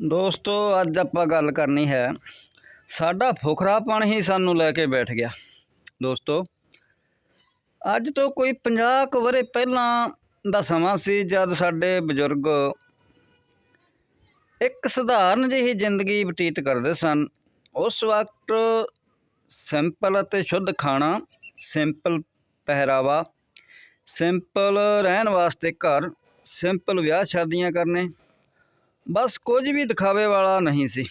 ਦੋਸਤੋ, ਅੱਜ ਆਪਾਂ ਗੱਲ ਕਰਨੀ ਹੈ, ਸਾਡਾ ਫੁਕਰਾਪਣ ਹੀ ਸਾਨੂੰ ਲੈ ਕੇ ਬੈਠ ਗਿਆ। ਦੋਸਤੋ, ਅੱਜ ਤੋਂ ਕੋਈ 50 ਕੁ ਵਰੇ ਪਹਿਲਾਂ ਦਾ ਸਮਾਂ ਸੀ, ਜਦ ਸਾਡੇ ਬਜ਼ੁਰਗ ਇੱਕ ਸਧਾਰਨ ਜਿਹੀ ਜ਼ਿੰਦਗੀ ਬਤੀਤ ਕਰਦੇ ਸਨ। ਉਸ ਵਕਤ ਸਿੰਪਲ ਅਤੇ ਸ਼ੁੱਧ ਖਾਣਾ, ਸਿੰਪਲ ਪਹਿਰਾਵਾ, ਸਿੰਪਲ ਰਹਿਣ ਵਾਸਤੇ ਘਰ, ਸਿੰਪਲ ਵਿਆਹ ਸ਼ਾਦੀਆਂ ਕਰਨੇ ਬਸ ਕੁਝ ਵੀ ਦਿਖਾਵੇ ਵਾਲਾ ਨਹੀਂ ਸੀ।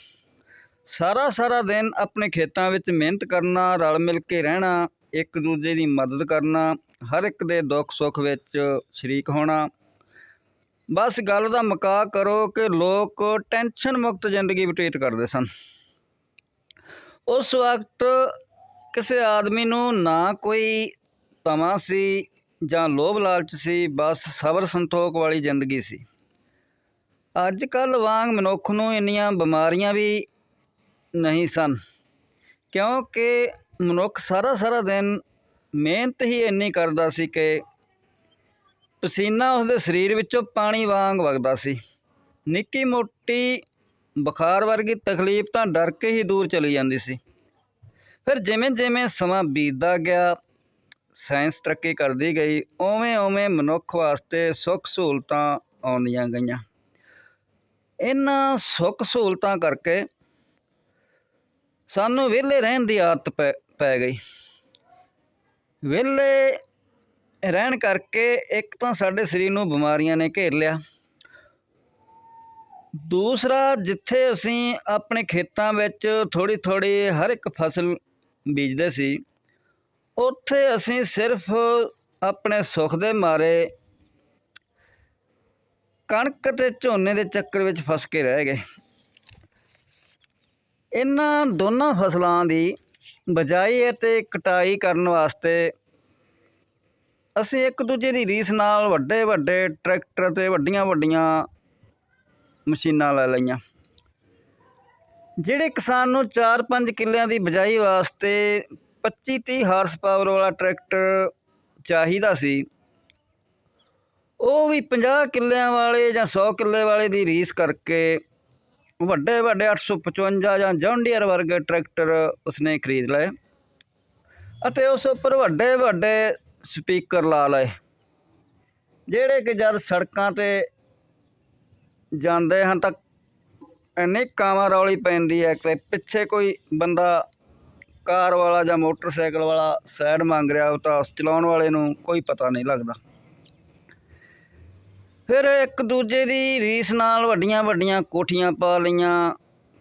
ਸਾਰਾ ਸਾਰਾ ਦਿਨ ਆਪਣੇ ਖੇਤਾਂ ਵਿੱਚ ਮਿਹਨਤ ਕਰਨਾ, ਰਲ ਮਿਲ ਕੇ ਰਹਿਣਾ, ਇੱਕ ਦੂਜੇ ਦੀ ਮਦਦ ਕਰਨਾ, ਹਰ ਇੱਕ ਦੇ ਦੁੱਖ ਸੁੱਖ ਵਿੱਚ ਸ਼ਰੀਕ ਹੋਣਾ। ਬਸ ਗੱਲ ਦਾ ਮਕਾ ਕਰੋ ਕਿ ਲੋਕ ਟੈਨਸ਼ਨ ਮੁਕਤ ਜ਼ਿੰਦਗੀ ਬਤੀਤ ਕਰਦੇ ਸਨ। ਉਸ ਵਕਤ ਕਿਸੇ ਆਦਮੀ ਨੂੰ ਨਾ ਕੋਈ ਤਮਾ ਸੀ ਜਾਂ ਲੋਭ ਲਾਲਚ ਸੀ, ਬਸ ਸਬਰ ਸੰਤੋਖ ਵਾਲੀ ਜ਼ਿੰਦਗੀ ਸੀ। ਅੱਜ ਕੱਲ ਵਾਂਗ ਮਨੁੱਖ ਨੂੰ ਇੰਨੀਆਂ ਬਿਮਾਰੀਆਂ ਵੀ ਨਹੀਂ ਸਨ, ਕਿਉਂਕਿ ਮਨੁੱਖ ਸਾਰਾ ਸਾਰਾ ਦਿਨ ਮਿਹਨਤ ਹੀ ਇੰਨੀ ਕਰਦਾ ਸੀ ਕਿ ਪਸੀਨਾ ਉਸਦੇ ਸਰੀਰ ਵਿੱਚੋਂ ਪਾਣੀ ਵਾਂਗ ਵਗਦਾ ਸੀ। ਨਿੱਕੀ ਮੋਟੀ ਬੁਖਾਰ ਵਰਗੀ ਤਕਲੀਫ ਤਾਂ ਡਰ ਕੇ ਹੀ ਦੂਰ ਚਲੀ ਜਾਂਦੀ ਸੀ। ਫਿਰ ਜਿਵੇਂ ਜਿਵੇਂ ਸਮਾਂ ਬੀਤਦਾ ਗਿਆ, ਸਾਇੰਸ ਤਰੱਕੀ ਕਰਦੀ ਗਈ ਓਵੇਂ ਓਵੇਂ ਮਨੁੱਖ ਵਾਸਤੇ ਸੁੱਖ ਸਹੂਲਤਾਂ ਆਉਂਦੀਆਂ ਗਈਆਂ। ਇਹਨਾਂ ਸੁੱਖ ਸਹੂਲਤਾਂ ਕਰਕੇ ਸਾਨੂੰ ਵਿਹਲੇ ਰਹਿਣ ਦੀ ਆਦਤ ਪੈ ਪੈ ਗਈ। ਵਿਹਲੇ ਰਹਿਣ ਕਰਕੇ ਇੱਕ ਤਾਂ ਸਾਡੇ ਸਰੀਰ ਨੂੰ ਬਿਮਾਰੀਆਂ ਨੇ ਘੇਰ ਲਿਆ। ਦੂਸਰਾ, ਜਿੱਥੇ ਅਸੀਂ ਆਪਣੇ ਖੇਤਾਂ ਵਿੱਚ ਥੋੜੀ ਥੋੜੀ ਹਰ ਇੱਕ ਫਸਲ ਬੀਜਦੇ ਸੀ, ਉੱਥੇ ਅਸੀਂ ਸਿਰਫ ਆਪਣੇ ਸੁੱਖ ਦੇ ਮਾਰੇ ਕਣਕ ਤੇ ਝੋਨੇ ਦੇ ਚੱਕਰ ਵਿੱਚ ਫਸ ਕੇ ਰਹਿ ਗਏ। ਇਹਨਾਂ ਦੋਨਾਂ ਫਸਲਾਂ ਦੀ ਬਜਾਈ ਅਤੇ ਕਟਾਈ ਕਰਨ ਵਾਸਤੇ ਅਸੀਂ ਇੱਕ ਦੂਜੇ ਦੀ ਰੀਸ ਨਾਲ ਵੱਡੇ ਵੱਡੇ ਟਰੈਕਟਰ ਤੇ ਵੱਡੀਆਂ ਵੱਡੀਆਂ ਮਸ਼ੀਨਾਂ ਲੈ ਲਈਆਂ। ਜਿਹੜੇ ਕਿਸਾਨ ਨੂੰ 4-5 ਕਿੱਲਿਆਂ ਦੀ ਬਜਾਈ ਵਾਸਤੇ 25-30 ਹਾਰਸ ਪਾਵਰ ਵਾਲਾ ਟਰੈਕਟਰ ਚਾਹੀਦਾ ਸੀ ਉਹ ਵੀ 50 ਕਿੱਲਿਆਂ ਵਾਲੇ ਜਾਂ 100 ਕਿੱਲੇ ਵਾਲੇ ਦੀ ਰੀਸ ਕਰਕੇ ਵੱਡੇ ਵੱਡੇ 855 ਜਾਂ ਜੌਂਡੀਅਰ ਵਰਗੇ ਟਰੈਕਟਰ ਉਸਨੇ ਖਰੀਦ ਲਏ ਅਤੇ ਉਸ ਉੱਪਰ ਵੱਡੇ ਵੱਡੇ ਸਪੀਕਰ ਲਾ ਲਏ, ਜਿਹੜੇ ਕਿ ਜਦ ਸੜਕਾਂ ਤੇ ਜਾਂਦੇ ਹਨ ਤਾਂ ਇੰਨੀ ਕਾਵਾਂ ਰੌਲੀ ਪੈਂਦੀ ਹੈ ਕਿ ਪਿੱਛੇ ਕੋਈ ਬੰਦਾ ਕਾਰ ਵਾਲਾ ਜਾਂ ਮੋਟਰਸਾਈਕਲ ਵਾਲਾ ਸਾਈਡ ਮੰਗ ਰਿਹਾ ਉਹ ਤਾਂ ਚਲਾਉਣ ਵਾਲੇ ਨੂੰ ਕੋਈ ਪਤਾ ਨਹੀਂ ਲੱਗਦਾ। ਫਿਰ ਇੱਕ ਦੂਜੇ ਦੀ ਰੀਸ ਨਾਲ ਵੱਡੀਆਂ ਵੱਡੀਆਂ ਕੋਠੀਆਂ ਪਾ ਲਈਆਂ,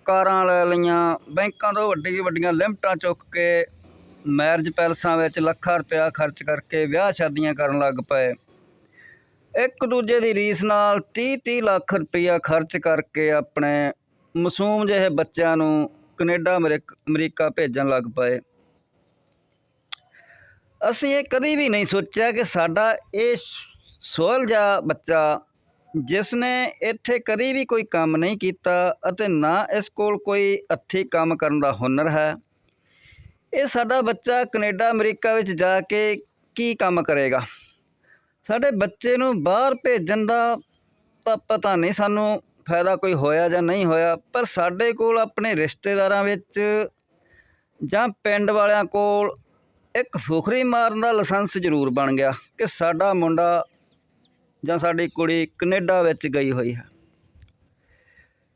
ਕਾਰਾਂ ਲੈ ਲਈਆਂ, ਬੈਂਕਾਂ ਤੋਂ ਵੱਡੀ ਵੱਡੀਆਂ ਲਿਮਟਾਂ ਚੁੱਕ ਕੇ ਮੈਰਿਜ ਪੈਲਸਾਂ ਵਿੱਚ ਲੱਖਾਂ ਰੁਪਇਆ ਖਰਚ ਕਰਕੇ ਵਿਆਹ ਸ਼ਾਦੀਆਂ ਕਰਨ ਲੱਗ ਪਏ। ਇੱਕ ਦੂਜੇ ਦੀ ਰੀਸ ਨਾਲ 30-30 ਲੱਖ ਰੁਪਇਆ ਖਰਚ ਕਰਕੇ ਆਪਣੇ ਮਾਸੂਮ ਜਿਹੇ ਬੱਚਿਆਂ ਨੂੰ ਕੈਨੇਡਾ, ਅਮਰੀਕ- ਅਮਰੀਕਾ ਭੇਜਣ ਲੱਗ ਪਏ। ਅਸੀਂ ਇਹ ਕਦੀ ਵੀ ਨਹੀਂ ਸੋਚਿਆ ਕਿ ਸਾਡਾ ਇਹ ਸੋਹਲ ਜਿਹਾ ਬੱਚਾ ਜਿਸ ਨੇ ਇੱਥੇ ਕਦੀ ਵੀ ਕੋਈ ਕੰਮ ਨਹੀਂ ਕੀਤਾ ਅਤੇ ਨਾ ਇਸ ਕੋਲ ਕੋਈ ਹੱਥੀਂ ਕੰਮ ਕਰਨ ਦਾ ਹੁਨਰ ਹੈ। ਇਹ ਸਾਡਾ ਬੱਚਾ ਕੈਨੇਡਾ, ਅਮਰੀਕਾ ਵਿੱਚ ਜਾ ਕੇ ਕੀ ਕੰਮ ਕਰੇਗਾ? ਸਾਡੇ ਬੱਚੇ ਨੂੰ ਬਾਹਰ ਭੇਜਣ ਦਾ ਤਾਂ ਪਤਾ ਨਹੀਂ ਸਾਨੂੰ ਫਾਇਦਾ ਕੋਈ ਹੋਇਆ ਜਾਂ ਨਹੀਂ ਹੋਇਆ, ਪਰ ਸਾਡੇ ਕੋਲ ਆਪਣੇ ਰਿਸ਼ਤੇਦਾਰਾਂ ਵਿੱਚ ਜਾਂ ਪਿੰਡ ਵਾਲਿਆਂ ਕੋਲ ਇੱਕ ਫੁਖਰੀ ਮਾਰਨ ਦਾ ਲਾਇਸੈਂਸ ਜ਼ਰੂਰ ਬਣ ਗਿਆ ਕਿ ਸਾਡਾ ਮੁੰਡਾ ਜਾਂ ਸਾਡੀ ਕੁੜੀ ਕੈਨੇਡਾ ਵਿੱਚ ਗਈ ਹੋਈ ਹੈ।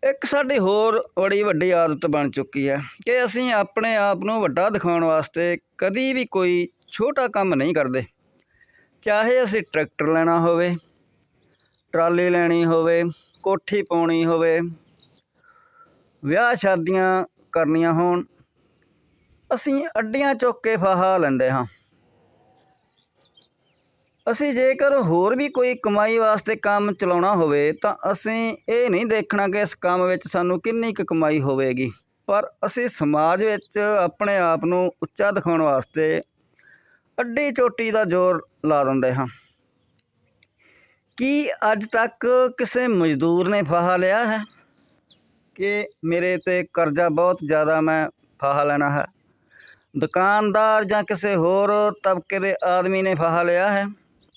ਇੱਕ ਸਾਡੀ ਹੋਰ ਬੜੀ ਵੱਡੀ ਆਦਤ ਬਣ ਚੁੱਕੀ ਹੈ ਕਿ ਅਸੀਂ ਆਪਣੇ ਆਪ ਨੂੰ ਵੱਡਾ ਦਿਖਾਉਣ ਵਾਸਤੇ ਕਦੀ ਵੀ ਕੋਈ ਛੋਟਾ ਕੰਮ ਨਹੀਂ ਕਰਦੇ। ਚਾਹੇ ਅਸੀਂ ਟਰੈਕਟਰ ਲੈਣਾ ਹੋਵੇ, ਟਰਾਲੀ ਲੈਣੀ ਹੋਵੇ, ਕੋਠੀ ਪਾਉਣੀ ਹੋਵੇ, ਵਿਆਹ ਸ਼ਾਦੀਆਂ ਕਰਨੀਆਂ ਹੋਣ, ਅਸੀਂ ਅੱਡੀਆਂ ਚੁੱਕ ਕੇ ਫਾਹਾ ਲੈਂਦੇ ਹਾਂ। ਅਸੀਂ ਜੇਕਰ ਹੋਰ ਵੀ ਕੋਈ ਕਮਾਈ ਵਾਸਤੇ ਕੰਮ ਚਲਾਉਣਾ ਹੋਵੇ, ਤਾਂ ਅਸੀਂ ਇਹ ਨਹੀਂ ਦੇਖਣਾ ਕਿ ਇਸ ਕੰਮ ਵਿੱਚ ਸਾਨੂੰ ਕਿੰਨੀ ਕੁ ਕਮਾਈ ਹੋਵੇਗੀ। ਪਰ ਅਸੀਂ ਸਮਾਜ ਵਿੱਚ ਆਪਣੇ ਆਪ ਨੂੰ ਉੱਚਾ ਦਿਖਾਉਣ ਵਾਸਤੇ ਅੱਡੀ ਚੋਟੀ ਦਾ ਜ਼ੋਰ ਲਾ ਦਿੰਦੇ ਹਾਂ। ਕੀ ਅੱਜ ਤੱਕ ਕਿਸੇ ਮਜ਼ਦੂਰ ਨੇ ਫਾਹਾ ਲਿਆ ਹੈ? ਕਿ ਮੇਰੇ ਤੇ ਕਰਜ਼ਾ ਬਹੁਤ ਜ਼ਿਆਦਾ ਮੈਂ ਫਾਹਾ ਲੈਣਾ ਹੈ। ਦੁਕਾਨਦਾਰ ਜਾਂ ਕਿਸੇ ਹੋਰ ਤਬਕੇ ਦੇ ਆਦਮੀ ਨੇ ਫਾਹਾ ਲਿਆ ਹੈ?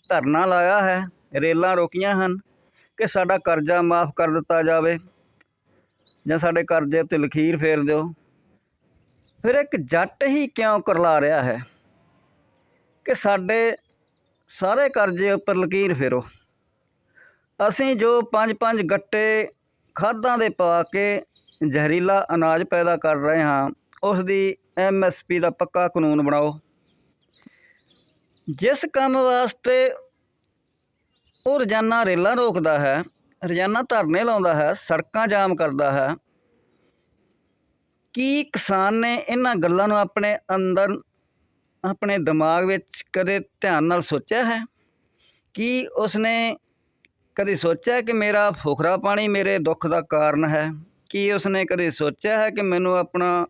ਧਰਨਾ ਲਾਇਆ ਹੈ, ਰੇਲਾਂ ਰੋਕੀਆਂ ਹਨ ਕਿ ਸਾਡਾ ਕਰਜ਼ਾ ਮਾਫ ਕਰ ਦਿੱਤਾ ਜਾਵੇ ਜਾਂ ਸਾਡੇ ਕਰਜ਼ੇ ਉੱਤੇ ਲਖੀਰ ਫੇਰ ਦਿਓ। ਫਿਰ ਇੱਕ ਜੱਟ ਹੀ ਕਿਉਂ ਕਰਲਾ ਰਿਹਾ ਹੈ ਕਿ ਸਾਡੇ ਸਾਰੇ ਕਰਜ਼ੇ ਉੱਪਰ ਲਕੀਰ ਫੇਰੋ? ਅਸੀਂ ਜੋ ਪੰਜ ਪੰਜ ਗੱਟੇ ਖਾਦਾਂ ਦੇ ਪਾ ਕੇ ਜ਼ਹਿਰੀਲਾ ਅਨਾਜ ਪੈਦਾ ਕਰ ਰਹੇ ਹਾਂ, ਉਸ ਦੀ ਐਮਐਸਪੀ ਦਾ ਪੱਕਾ ਕਾਨੂੰਨ ਬਣਾਓ। ਜਿਸ ਕੰਮ ਵਾਸਤੇ ਉਹ ਰੋਜ਼ਾਨਾ ਰੇਲਾਂ ਰੋਕਦਾ ਹੈ, ਰੋਜ਼ਾਨਾ ਧਰਨੇ ਲਾਉਂਦਾ ਹੈ, ਸੜਕਾਂ ਜਾਮ ਕਰਦਾ ਹੈ, ਕੀ ਕਿਸਾਨ ਨੇ ਇਹਨਾਂ ਗੱਲਾਂ ਨੂੰ ਆਪਣੇ ਅੰਦਰ, ਆਪਣੇ ਦਿਮਾਗ ਵਿੱਚ ਕਦੇ ਧਿਆਨ ਨਾਲ ਸੋਚਿਆ ਹੈ? ਕੀ ਉਸਨੇ ਕਦੇ ਸੋਚਿਆ ਕਿ ਮੇਰਾ ਫੁਕਰਾ ਪਾਣੀ ਮੇਰੇ ਦੁੱਖ ਦਾ ਕਾਰਨ ਹੈ? ਕੀ ਉਸਨੇ ਕਦੇ ਸੋਚਿਆ ਹੈ ਕਿ ਮੈਨੂੰ ਆਪਣਾ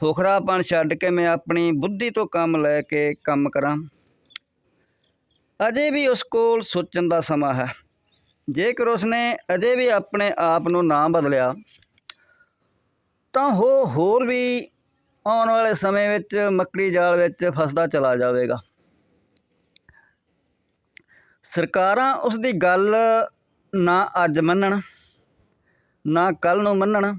ਫੁਕਰਾਪਣ ਛੱਡ ਕੇ ਮੈਂ ਆਪਣੀ ਬੁੱਧੀ ਤੋਂ ਕੰਮ ਲੈ ਕੇ ਕੰਮ ਕਰਾਂ? ਅਜੇ ਵੀ ਉਸ ਕੋਲ ਸੋਚਣ ਦਾ ਸਮਾਂ ਹੈ। ਜੇਕਰ ਉਸਨੇ ਅਜੇ ਵੀ ਆਪਣੇ ਆਪ ਨੂੰ ਨਾ ਬਦਲਿਆ, ਤਾਂ ਉਹ ਹੋਰ ਵੀ ਆਉਣ ਵਾਲੇ ਸਮੇਂ ਵਿੱਚ ਮੱਕੜੀ ਜਾਲ ਵਿੱਚ ਫਸਦਾ ਚਲਾ ਜਾਵੇਗਾ। ਸਰਕਾਰਾਂ ਉਸ ਦੀ ਗੱਲ ਨਾ ਅੱਜ ਮੰਨਣ, ਨਾ ਕੱਲ ਨੂੰ ਮੰਨਣ।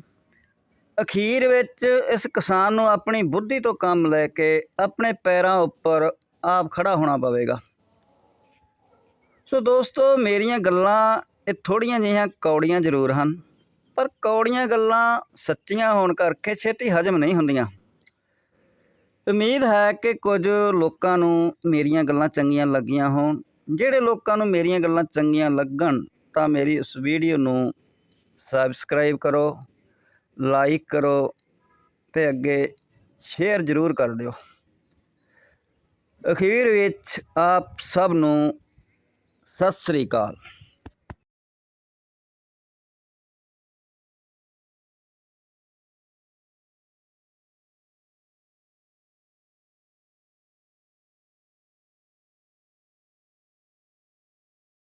ਅਖੀਰ ਵਿੱਚ ਇਸ ਕਿਸਾਨ ਨੂੰ ਆਪਣੀ ਬੁੱਧੀ ਤੋਂ ਕੰਮ ਲੈ ਕੇ ਆਪਣੇ ਪੈਰਾਂ ਉੱਪਰ ਆਪ ਖੜਾ ਹੋਣਾ ਪਵੇਗਾ। ਸੋ ਦੋਸਤੋ, ਮੇਰੀਆਂ ਗੱਲਾਂ ਇਹ ਥੋੜੀਆਂ ਜਿਹੀਆਂ ਕੌੜੀਆਂ ਜ਼ਰੂਰ ਹਨ, ਪਰ ਕੌੜੀਆਂ ਗੱਲਾਂ ਸੱਚੀਆਂ ਹੋਣ ਕਰਕੇ ਛੇਤੀ ਹਜਮ ਨਹੀਂ ਹੁੰਦੀਆਂ। ਉਮੀਦ ਹੈ ਕਿ ਕੁਝ ਲੋਕਾਂ ਨੂੰ ਮੇਰੀਆਂ ਗੱਲਾਂ ਚੰਗੀਆਂ ਲੱਗੀਆਂ ਹੋਣ। ਜਿਹੜੇ ਲੋਕਾਂ ਨੂੰ ਮੇਰੀਆਂ ਗੱਲਾਂ ਚੰਗੀਆਂ ਲੱਗਣ, ਤਾਂ ਮੇਰੀ ਇਸ ਵੀਡੀਓ ਨੂੰ ਸਬਸਕ੍ਰਾਈਬ ਕਰੋ, ਲਾਈਕ ਕਰੋ ਤੇ ਅੱਗੇ ਸ਼ੇਅਰ ਜ਼ਰੂਰ ਕਰ ਦਿਓ। ਅਖੀਰ ਵਿੱਚ ਆਪ ਸਭ ਨੂੰ ਸਤਿ ਸ੍ਰੀ ਅਕਾਲ।